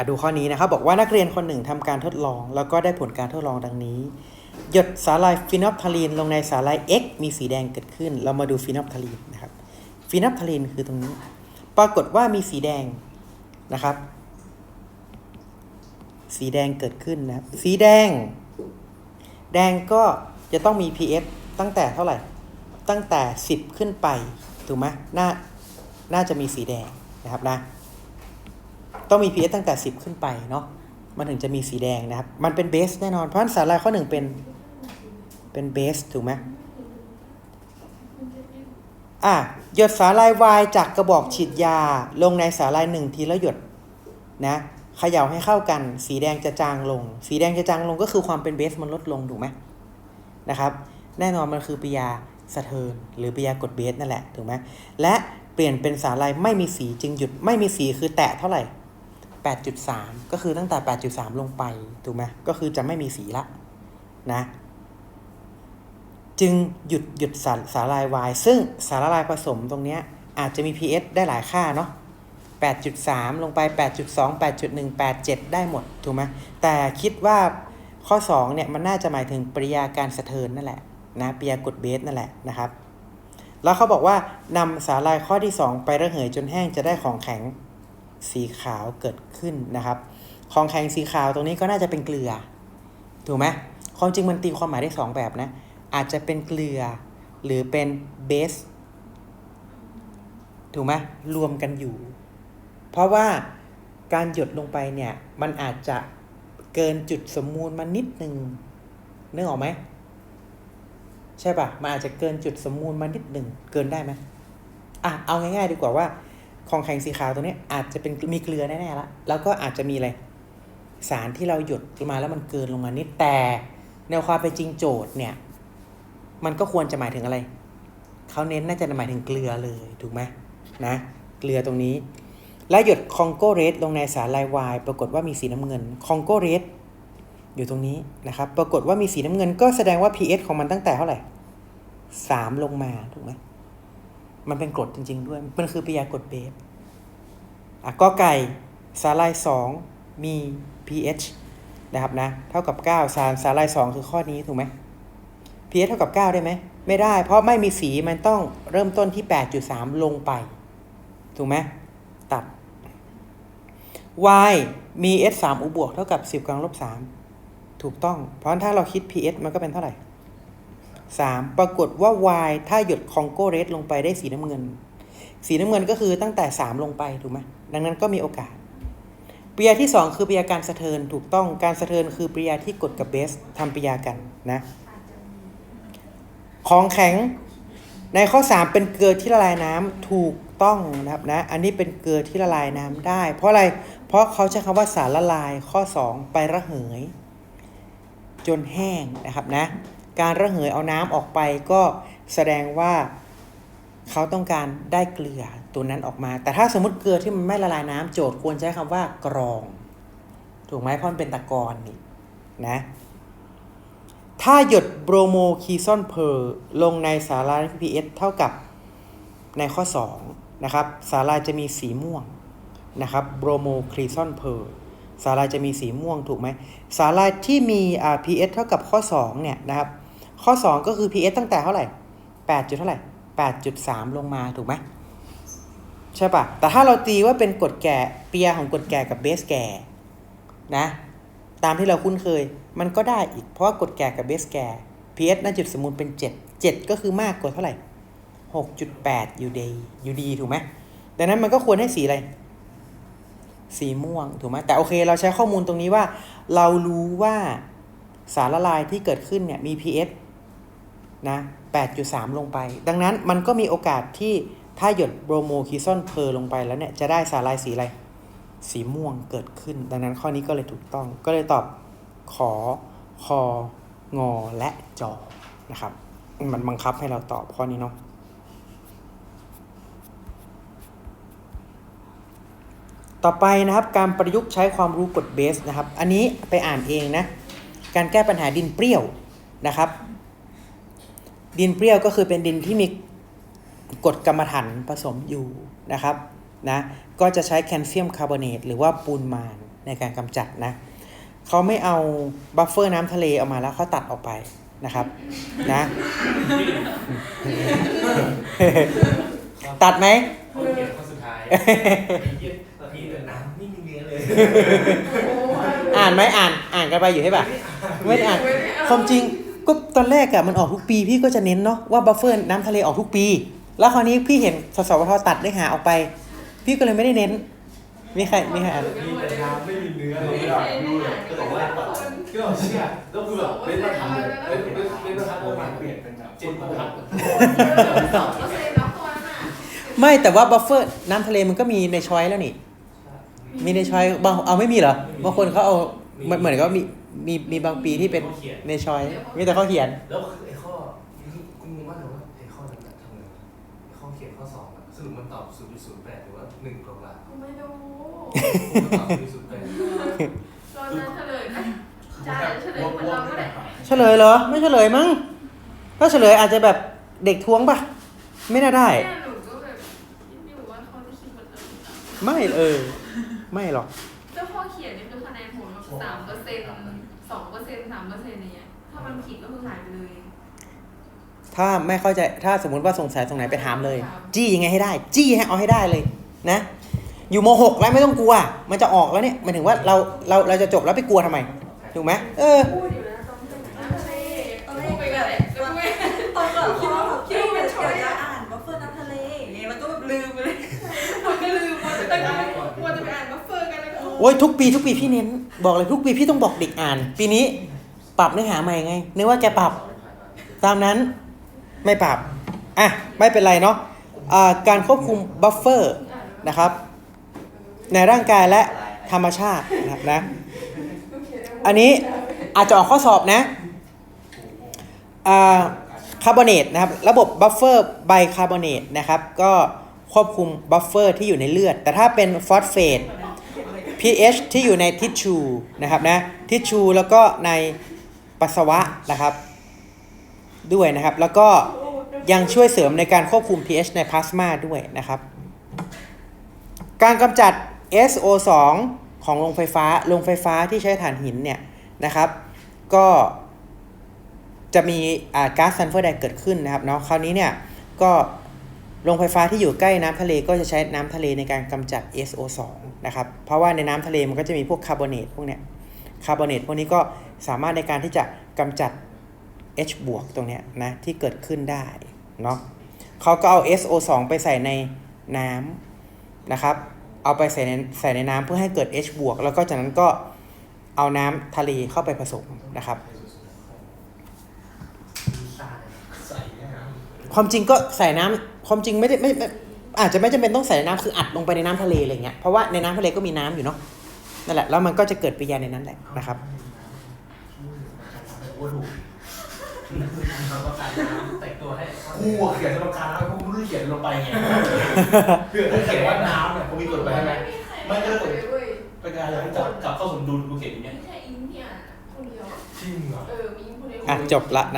อดูข้อนี้นะครับ บอกว่านักเรียนคนหนึ่งทำการทดลอง แล้วก็ได้ผลการทดลองดังนี้ หยดสาลายฟีนอลทาลีนลงในสาลาย X มีสีแดงเกิดขึ้น เรามาดูฟีนอลทาลีนนะครับฟีนอลทาลีนคือตรงนี้ ปรากฏว่ามีสีแดงนะครับ สีแดงเกิดขึ้นนะสีแดง แดงก็จะต้องมี pH ตั้งแต่เท่าไหร่ ตั้งแต่ 10 ขึ้นไป ถูกไหมน่า น่าจะมีสีแดงนะครับนะ ต้องมี pH ตั้งแต่ 10 ขึ้นไปเนาะมันถึงจะมีสีแดงนะครับ มันเป็นเบสแน่นอน เพราะฉะนั้นสาลายข้อหนึ่งเป็นเป็นเบสถูกไหมอะหยดสาลายวายจากกระบอกฉีดยา ลงในสาลายหนึ่งทีละหยดนะเขย่าให้เข้ากัน สีแดงจะจางลง สีแดงจะจางลงก็คือความเป็นเบสมันลดลงถูกไหมนะครับ แน่นอนมันคือปิยาสะเทินหรือปิยากดเบสนั่นแหละถูกไหมและเปลี่ยนเป็นสาลายไม่มีสีจึงหยุดไม่มีสีคือแตะเท่าไหร่ 8.3 ก็คือตั้งแต่ 8.3 ลงไป ถูกไหมก็คือจะไม่มีสีละนะ จึงหยุดหยุดสารสารลายวาย ซึ่งสารลายผสมตรงเนี้ยอาจจะมี pH ได้หลายค่าเนาะ8.3 ลงไป 8.2 8.1 87 ได้หมด ถูกไหมแต่คิดว่าข้อ 2 เนี่ย มันน่าจะหมายถึงปริยาการสะเทินนั่นแหละนะปริยากดเบสนั่นแหละนะครับ แล้วเขาบอกว่านำสาลายข้อที่ 2 ไประเหยจนแห้งจะได้ของแข็ง สีขาวเกิดขึ้นนะครับของแข็งสีขาวตรงนี้ก็น่าจะเป็นเกลือ ถูกไหมความจริงมันตีความหมายได้ 2 แบบนะ อาจจะเป็นเกลือ หรือเป็นเบส ถูกไหมรวมกันอยู่ เพราะว่าการหยดลงไปเนี่ย มันอาจจะเกินจุดสมมูลมานิดนึงนึกออกไหม ใช่ปะมันอาจจะเกินจุดสมมูลมานิดหนึ่ง เกินได้ไหมอะ เอาง่ายๆดีกว่าว่า ของแข็งสีขาวตัวนี้อาจจะเป็นมีเกลือแน่ๆละแล้วก็อาจจะมีอะไรสารที่เราหยดลงมาแล้วมันเกินลงมานิดแต่ในความเป็นจริงโจทย์เนี่ย มันก็ควรจะหมายถึงอะไรเขาเน้นน่าจะหมายถึงเกลือเลยถูกไหมนะเกลือตรงนี้ และหยดคองโกเรสลงในสารลายวายปรากฏว่ามีสีน้ำเงินคองโกเรสอยู่ตรงนี้นะครับ ปรากฏว่ามีสีน้ำเงิน ก็แสดงว่า pH ของมันตั้งแต่เท่าไหร่สามลงมาถูกไหม มันเป็นกรดจริง ๆ ด้วย มันคือปฏิกิริยากรดเบสอะก็ไก่สาลาย2มี pH นะครับนะ เท่ากับ 9 สารสาลาย2คือข้อนี้ถูกไหม pH เท่ากับ 9 ได้ไหม ไม่ได้ เพราะไม่มีสีมันต้องเริ่มต้นที่ 8.3 ลงไป ถูกไหมตัด y มี s 3 u บวกเท่ากับ 10กำลังลบ3ถูกต้อง เพราะถ้าเราคิด pH มันก็เป็นเท่าไหร่ 3 ปรากฏว่า y ถ้าหยดคองโกเรสลงไปได้สีน้ำเงิน สีน้ำเงินก็คือตั้งแต่ 3 ลงไปถูกไหมดังนั้นก็มีโอกาสปริยาที่ 2 คือปริยาการสะเทินถูกต้องการสะเทินคือปริยาที่กดกับเบสทำปริยากันนะ ของแข็งในข้อ 3 เป็นเกลือที่ละลายน้ำถูกต้องนะครับนะอันนี้เป็นเกลือที่ละลายน้ำได้ เพราะอะไรเพราะเขาใช้คำว่าสารละลายข้อ 2 ไประเหย จนแห้งนะครับนะ การระเหยเอาน้ำออกไปก็แสดงว่าเขาต้องการได้เกลือตัวนั้นออกมา แต่ถ้าสมมติเกลือที่มันไม่ละลายน้ำโจทย์ควรใช้คำว่ากรอง ถูกไหมเพราะมันเป็นตะกอนนี่นะถ้าหยดโบรโมคีซอนเพอร์ลงในสาลาย pH เท่ากับในข้อ 2 นะครับ สาลาจะมีสีม่วงนะครับโบรโมคีซอนเพอร์สาลาจะมีสีม่วงถูกไหมสาลาที่มีอ่า pH เท่ากับข้อ2เนี่ยนะครับ ข้อ 2 ก็คือ pH ตั้งแต่เท่าไหร่8จุดเท่าไหร่8.3 ลงมาถูกไหมใช่ปะแต่ถ้าเราตีว่าเป็นกรดแก่เปียของกรดแก่กับเบสแก่นะตามที่เราคุ้นเคย มันก็ได้อีก เพราะว่ากรดแก่กับเบสแก่ pH น่าจุดสมมูลเป็น 7 7 ก็คือมากกว่าเท่าไหร่ 6.8 อยู่ดีอยู่ดีถูกไหมดังนั้นมันก็ควรให้สีอะไร สีม่วงถูกไหมแต่โอเคเราใช้ข้อมูลตรงนี้ว่า เรารู้ว่าสารละลายที่เกิดขึ้นเนี่ยมี pH นะ 8.3 ลงไป ดังนั้นมันก็มีโอกาสที่ถ้าหยดโบรโมคิซอนเพอร์ลงไปแล้วเนี่ย จะได้สารลายสีอะไร สีม่วงเกิดขึ้น ดังนั้นข้อนี้ก็เลยถูกต้อง ก็เลยตอบขอคองอและจอนะครับ มันบังคับให้เราตอบข้อนี้เนาะต่อไปนะครับการประยุกต์ใช้ความรู้กฎเบสนะครับ อันนี้ไปอ่านเองนะ การแก้ปัญหาดินเปรี้ยวนะครับ ดินเปรี้ยวก็คือเป็นดินที่มีกรดกรรมฐานผสมอยู่นะครับนะก็จะใช้แคลเซียมคาร์บอเนตหรือว่าปูนมานในการกำจัดนะเขาไม่เอาบัฟเฟอร์น้ำทะเลออกมาแล้วเขาตัดออกไปนะครับนะตัดไหมเขาเขียนข้อสุดท้ายมีเยี่ยตอนนี้เดินน้ำไม่มีเนื้อเลยอ่านไหมอ่านอ่านกันไปอยู่ใช่ปะไม่ได้อ่านความจริง ก็ตอนแรกอะมันออกทุกปีพี่ก็จะเน้นเนาะว่าบัฟเฟอร์น้ำทะเลออกทุกปี แล้วคราวนี้พี่เห็นสสวทตัดได้หาออกไป พี่ก็เลยไม่ได้เน้น มีใครมีใครอ่านมีแต่น้ำไม่มีเนื้อเลยดูเลยก็บอกว่าก็เชื่อแล้วคือแบบเล่นประทัดเลยเล่นเล่นประทัดประมาณเปลี่ยนเป็นแบบเจ็ดประทัดสองเปอร์เซ็นต์แล้วตัวนั้นอะไม่แต่ว่าบัฟเฟอร์น้ำทะเลมันก็มีในช้อยแล้วนี่ มีในช้อยบางเอาไม่มีเหรอบางคนเขาเอาเหมือนเหมือนก็มี มีมีบางปีที่เป็นในช้อยมีแต่เขาเขียน แล้วคือไอ้ข้อกูงงมากเลยว่าไอ้ข้อนั้นทำไงไอ้ข้อเขียนข้อสองสรุปมันตอบศูนย์ศูนย์แปดหรือว่าหนึ่งกลางกูไม่รู้มันตอบศูนย์ศูนย์แปดตอนนั้นเฉลยนะจ้าเฉลยเหมือนเราก็ได้เฉลยเหรอ ไม่เฉลยมั้งถ้าเฉลยอาจจะแบบเด็กท้วงปะไม่น่าได้เนี่ยหนูก็แบบคิดอยู่ว่าเขาจะคิดเหมือนเราหรือเปล่าไม่เออ ไม่หรอกเจ้าข้อเขียนนี่คือคะแนนโหดแบบสามเปอร์เซ็นต์ สองเปอร์เซ็นต์สามเปอร์เซ็นต์อย่างเงี้ยถ้ามันผิดก็คือหายไปเลย ถ้าไม่เข้าใจถ้าสมมติว่าสงสัยตรงไหนไปถามเลยจี้ยังไงให้ได้ จี้ให้เอาให้ได้เลยนะ อยู่มหกแล้วไม่ต้องกลัว มันจะออกแล้วเนี่ยหมายถึงว่าเราเราเราจะจบแล้วไปกลัวทำไมถูกไหมเออ พูดอยู่นะตอนที่น้ำทะเลตอนพูแรดกไปแบกันบแหละแล้วไม่ตอนก่อนคิดเขาว่าคิดว่าเป็นช้อยจะอ่านบัฟเฟอร์น้ำทะเลอย่างเงี้ยแล้วก็แบบลืมไปเลย มันก็ลืมว่าจะไปอ่านว่าจะไปอ่านบัฟเฟอร์กันแล้วก็โอ้ยทุกปีทุกปีพี่เน้น บอกเลยทุกปีพี่ต้องบอกเด็กอ่าน ปีนี้ปรับเนื้อหาใหม่ไงนึกว่าแกปรับ ตามนั้นไม่ปรับ อะ ไม่เป็นไรเนาะอ่าการควบคุมบัฟเฟอร์นะครับ ในร่างกายและธรรมชาตินะครับนะ อันนี้อาจจะออกข้อสอบนะคาร์บอเนตนะครับ ระบบบัฟเฟอร์ไบคาร์บอเนตนะครับ ก็ควบคุมบัฟเฟอร์ที่อยู่ในเลือด แต่ถ้าเป็นฟอสเฟต pH ที่อยู่ในทิชชูนะครับนะทิชชูแล้วก็ในปัสสาวะนะครับ ด้วยนะครับ แล้วก็ยังช่วยเสริมในการควบคุม pH ในพลาสมาด้วยนะครับ การกำจัด SO2 ของโรงไฟฟ้าโรงไฟฟ้าที่ใช้ถ่านหินเนี่ยนะครับ ก็จะมีอ่าก๊าซซัลเฟอร์ไดออกซ์เกิดขึ้นนะครับเนาะคราวนี้เนี่ยก็โรงไฟฟ้าที่อยู่ใกล้น้ำทะเลก็จะใช้น้ำทะเลในการกำจัด SO2 นะครับเพราะว่าในน้ำทะเลมันก็จะมีพวกคาร์บอเนตพวกเนี้ยคาร์บอเนตพวกนี้ก็สามารถในการที่จะกำจัด H บวกตรงเนี้ยนะที่เกิดขึ้นได้เนาะเขาก็เอา SO2 ไปใส่ในน้ำนะครับ เอาไปใส่ในใส่ในน้ำเพื่อให้เกิด H บวกแล้วก็จากนั้นก็เอาน้ำทะเลเข้าไปผสมนะครับ ความจริงก็ใส่น้ำความจริงไม่ได้ไม่ไม่ อาจจะไม่จำเป็นต้องใส่ในน้ำคืออัดลงไปในน้ำทะเลอะไรเงี้ยเพราะว่าในน้ำทะเลก็มีน้ำอยู่เนาะนั่นแหละแล้วมันก็จะเกิดปฏิกิริยาในนั้นแหละนะครับโอ้โหเราต้องการน้ำแต่งตัวให้กูเขียนต้องการน้ำกูไม่รู้เขียนลงไปไงเพื่อเขียนว่าน้ำเนี่ยกูมีกดไปใช่ไหมไม่ได้เลยเว้ยเป็นการอยากจับกลับเข้าสมดุลกูเขียนอย่างเงี้ยไม่ใช่อิงเนี่ยคนเดียวจริงเหรอเออมีอิงคนเดียวอะจบละนะ